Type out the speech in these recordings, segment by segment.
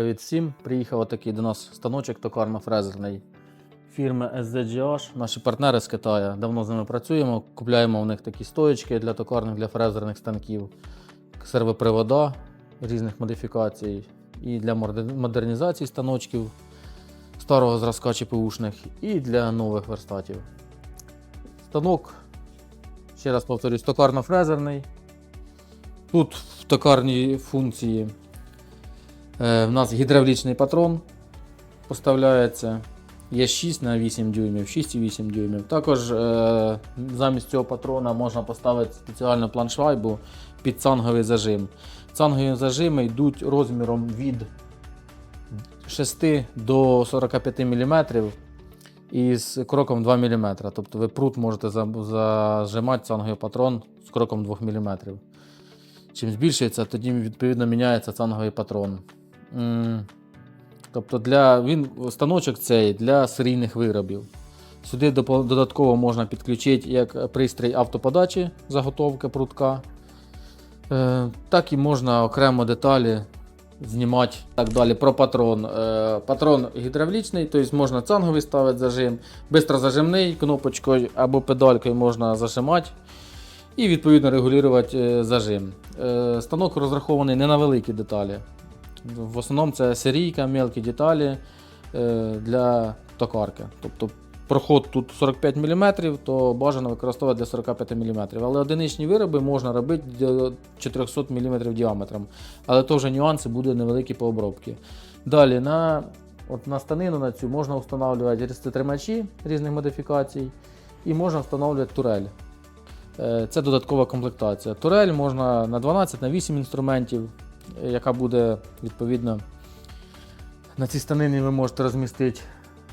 Привіт всім! Приїхав такий до нас станочок токарно-фрезерний фірми SZGH. Наші партнери з Китаю. Давно з ними працюємо. Купляємо у них такі стоечки для токарних, для фрезерних станків, сервопривода різних модифікацій і для модернізації станочків старого зразка ЧПУшних, і для нових верстатів. Станок, ще раз повторюсь, токарно-фрезерний. Тут в токарній функції Е, В нас гідравлічний патрон поставляється. Є 6 на 8 дюймів, 6,8 дюймів. Також е, замість цього патрона можна поставити спеціальну планшвайбу під цанговий зажим. Цангові зажими йдуть розміром від 6 до 45 мм із кроком 2 мм. Тобто ви прут можете зажимати цанговий патрон з кроком 2 мм. Чим збільшується, тоді відповідно міняється цанговий патрон. Тобто для, він, станочок цей для серійних виробів. Сюди додатково можна підключити як пристрій автоподачі заготовки прутка, е, так і можна окремо деталі знімати. Так далі про патрон. Е, Патрон гідравлічний, тобто можна цанговий ставити зажим, бистрозажимний кнопочкою або педалькою можна зажимати і відповідно регулювати е, зажим. Станок розрахований не на великі деталі. В основному це серійка, мелкі деталі е, для токарки. Тобто проход тут 45 мм, то бажано використовувати для 45 мм. Але одиничні вироби можна робити до 400 мм діаметром. Але теж нюанси буде невеликі по обробці. Далі на, от на станину на цю можна встановлювати різцетримачі різних модифікацій і можна встановлювати турель. Е, Це додаткова комплектація. Турель можна на 12 на 8 інструментів, яка буде відповідно. На цій станині ви можете розмістити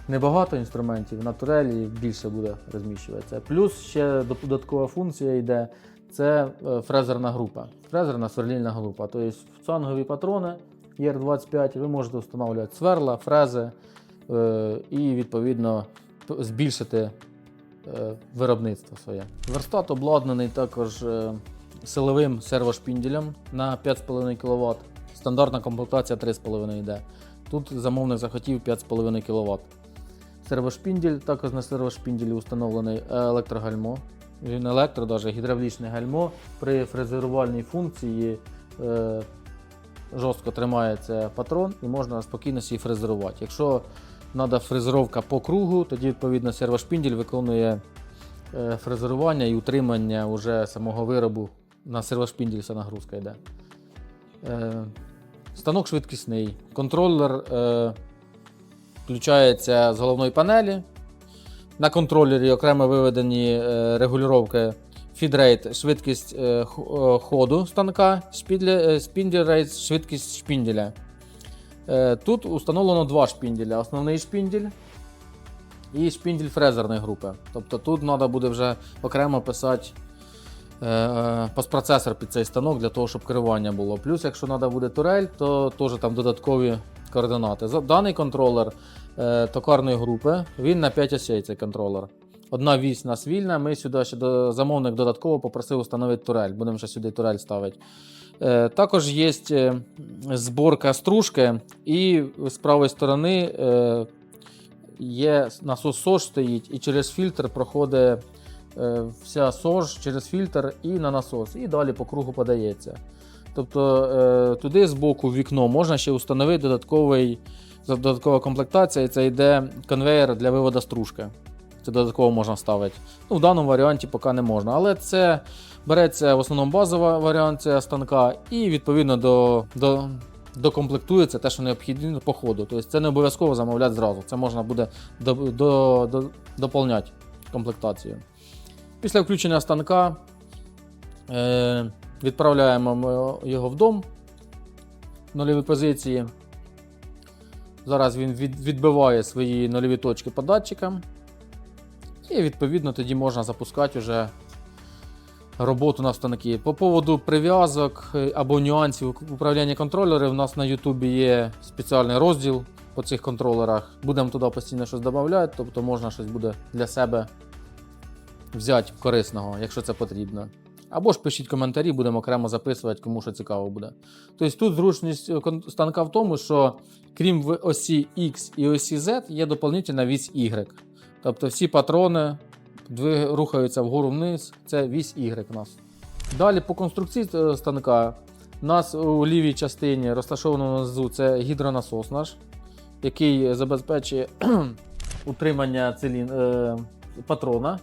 небагато інструментів, на турелі більше буде розміщуватися. Плюс ще додаткова функція йде це е, фрезерна група. Фрезерна сверлільна група. Тобто цангові патрони ER25 ви можете встановлювати сверла, фрези е, і відповідно збільшити е, виробництво своє. Верстат обладнаний також силовим сервошпінделем на 5,5 кВт. Стандартна комплектація 3,5 йде. Тут замовник захотів 5,5 кВт. Сервошпіндель, також на сервошпінделі встановлений електрогальмо. Він електро, навіть гідравлічне гальмо. При фрезерувальній функції е, жорстко тримається патрон і можна спокійно собі фрезерувати. Якщо треба фрезеровка по кругу, тоді відповідно сервошпіндель виконує е, фрезерування і утримання уже самого виробу. На сервошпіндель вся нагрузка йде. Е, станок швидкісний. Контролер е, включається з головної панелі. На контролері окремо виведені е, регулювання фідрейт, швидкість е, е, ходу станка, спіндель швидкість шпінделя. Тут установлено два шпінделя. Основний шпіндель і шпіндель фрезерної групи. Тобто тут треба буде вже окремо писати постпроцесор під цей станок для того, щоб керування було. Плюс, якщо треба буде турель, то теж там додаткові координати. Даний контролер е, токарної групи, він на 5 осей цей контролер. Одна вісь у нас вільна, ми сюди ще до, замовник додатково попросив встановити турель. Будемо ще сюди турель ставити. Е, також є е, зборка стружки, і з правої сторони е, є насос СОЖ стоїть, і через фільтр проходить е, вся СОЖ через фільтр і на насос, і далі по кругу подається. Тобто е, туди з боку в вікно можна ще встановити додатковий, додаткова комплектація, і це йде конвейер для виводу стружки. Це додатково можна ставити. Ну, в даному варіанті поки не можна. Але це береться в основному базова варіанція станка, і відповідно до, до, докомплектується те, що необхідно по ходу. Тобто це не обов'язково замовляти зразу. Це можна буде до, до, до, доповняти комплектацію. Після включення станка е, відправляємо його в дом нульові позиції. Зараз він відбиває свої нульові точки по датчикам. І відповідно тоді можна запускати вже роботу на станки. По поводу прив'язок е, або нюансів управління контролерів, у нас на Ютубі є спеціальний розділ по цих контролерах. Будемо туди постійно щось додавати, тобто можна щось буде для себе взяти корисного, якщо це потрібно. Або ж пишіть коментарі, будемо окремо записувати, кому що цікаво буде. Тобто тут зручність е, станка в тому, що крім в осі X і осі Z, є доповнительна вісь Y. Тобто всі патрони рухаються вгору вниз, це вісь Y у нас. Далі по конструкції е, станка у нас у лівій частині розташовано внизу це гідронасос наш, який забезпечує утримання цилін... е, патрона,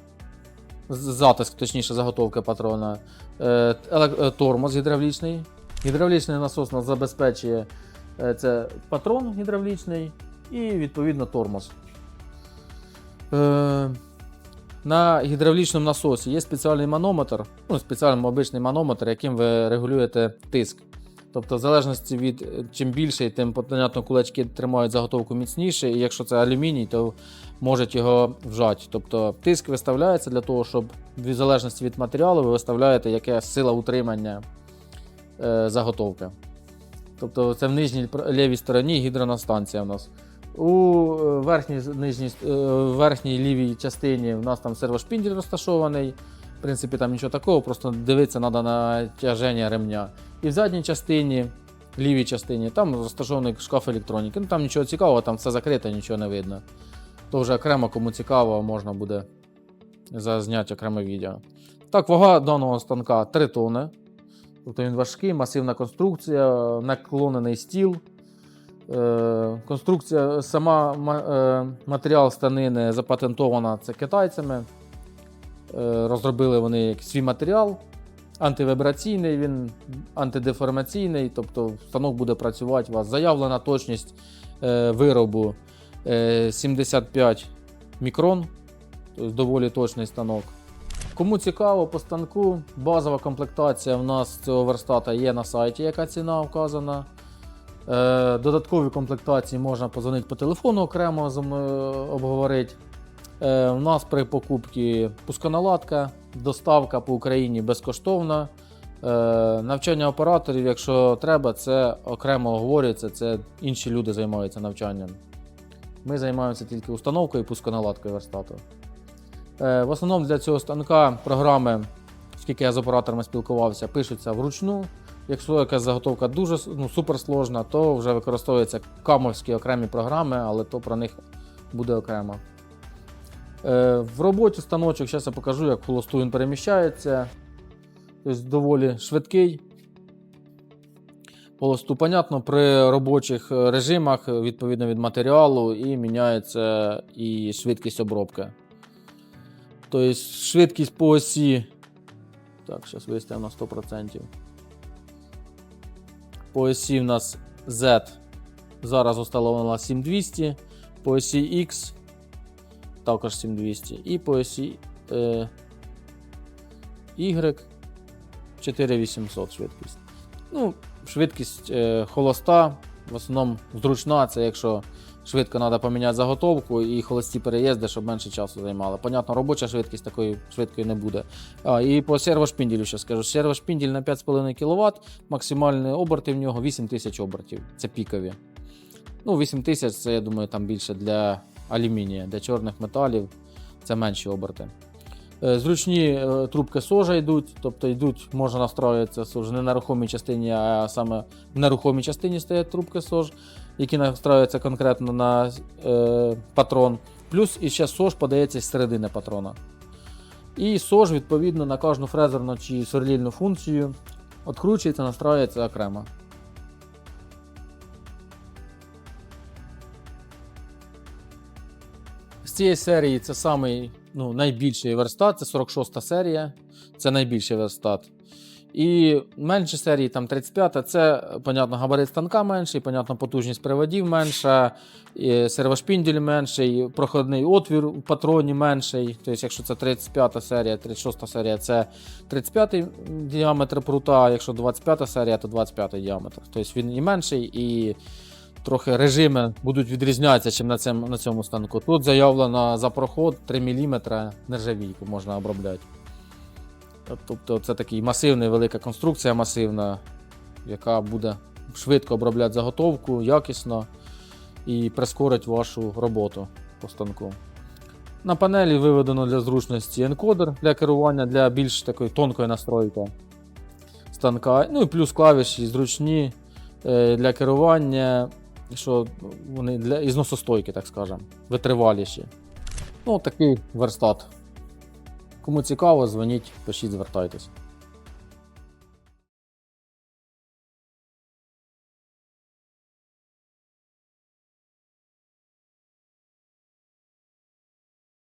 затиск, точніше, заготовки патрона, е, е, тормоз гідравлічний. Гідравлічний насос нас забезпечує е, це патрон гідравлічний і відповідно тормоз. На гідравлічному насосі є спеціальний манометр, ну, спеціальний обичний манометр, яким ви регулюєте тиск. Тобто, в залежності від е, чим більший, тим понятно, кулачки тримають заготовку міцніше, і якщо це алюміній, то можуть його вжати. Тобто тиск виставляється для того, щоб в залежності від матеріалу ви виставляєте, яка сила утримання е, заготовки. Тобто це в нижній лівій стороні гідрона станція у нас. У е, верхній, нижній, верхній лівій частині у нас там сервошпіндель розташований. Принципі, там нічого такого, просто дивитися треба на тяження ремня. І в задній частині, лівій частині, там розташований шкаф електроніки. Ну там нічого цікавого, там все закрите, нічого не видно. То вже окремо, кому цікаво, можна буде зазняти окреме відео. Так, вага даного станка 3 тони. Тобто він важкий, масивна конструкція, наклонений стіл. Е, конструкція, сама е, матеріал станини запатентована це китайцями. Е, розробили вони свій матеріал. Антивібраційний, він антидеформаційний, тобто станок буде працювати у вас. Заявлена точність е, виробу е, 75 мікрон, тобто доволі точний станок. Кому цікаво по станку, базова комплектація в нас цього верстата є на сайті, яка ціна вказана. Е, додаткові комплектації можна позвонити по телефону окремо обговорити. Е, у нас при покупці пусконаладка, доставка по Україні безкоштовна. Е, навчання операторів, якщо треба, це окремо оговорюється, це інші люди займаються навчанням. Ми займаємося тільки установкою і пусконаладкою верстату. Е, В основному для цього станка програми, оскільки я з операторами спілкувався, пишуться вручну. Якщо якась заготовка дуже ну, суперсложна, то вже використовуються камовські окремі програми, але то про них буде окремо. Е, В роботі станочок, зараз я покажу, як холосту він переміщається. Тобто доволі швидкий. Холосту, понятно, при робочих е, режимах, е, відповідно від матеріалу, і міняється і швидкість обробки. Тобто швидкість по осі. Так, зараз виставимо на 100%. По осі в нас Z зараз установлена 7200, по осі X також 7200. І по осі е, Y 4800 швидкість. Ну, швидкість е, холоста, в основному зручна, це якщо швидко треба поміняти заготовку і холості переїзди, щоб менше часу займало. Понятно, робоча швидкість такої швидкої не буде. А, і по сервошпінділю ще скажу. Сервошпінділь на 5,5 кВт, максимальні оберти в нього 8000 обертів. Це пікові. Ну, 8000 це, я думаю, там більше для алюмінія, для чорних металів це менші оберти. Е, Зручні е, трубки сожа йдуть, тобто йдуть, можна настроюватися сож не на рухомій частині, а саме в нерухомій частині стоять трубки сож, які настраюються конкретно на е, патрон. Плюс і ще сож подається з середини патрона. І сож, відповідно, на кожну фрезерну чи сверлільну функцію відкручується, настраюється окремо. Цієї серії це самий ну, найбільший верстат, це 46 серія, це найбільший верстат. І менші серії, там 35 це, понятно, габарит станка менший, понятно, потужність приводів менша, сервошпіндель менший, проходний отвір у патроні менший. Тобто, якщо це 35-та серія, 36-та серія, це 35-й діаметр прута, якщо 25-та серія, то 25-й діаметр. Тобто він і менший, і трохи режими будуть відрізнятися, ніж на цьому, на цьому станку. Тут заявлено за проход 3 мм нержавійку можна обробляти. Тобто це такий масивний, велика конструкція масивна, яка буде швидко обробляти заготовку, якісно і прискорить вашу роботу по станку. На панелі виведено для зручності енкодер для керування для більш такої тонкої настройки станка. Ну і плюс клавіші зручні е, для керування, що вони для ізносостойкі, так скажемо, витриваліші. Ну, такий верстат. Кому цікаво, дзвоніть, пишіть, звертайтесь.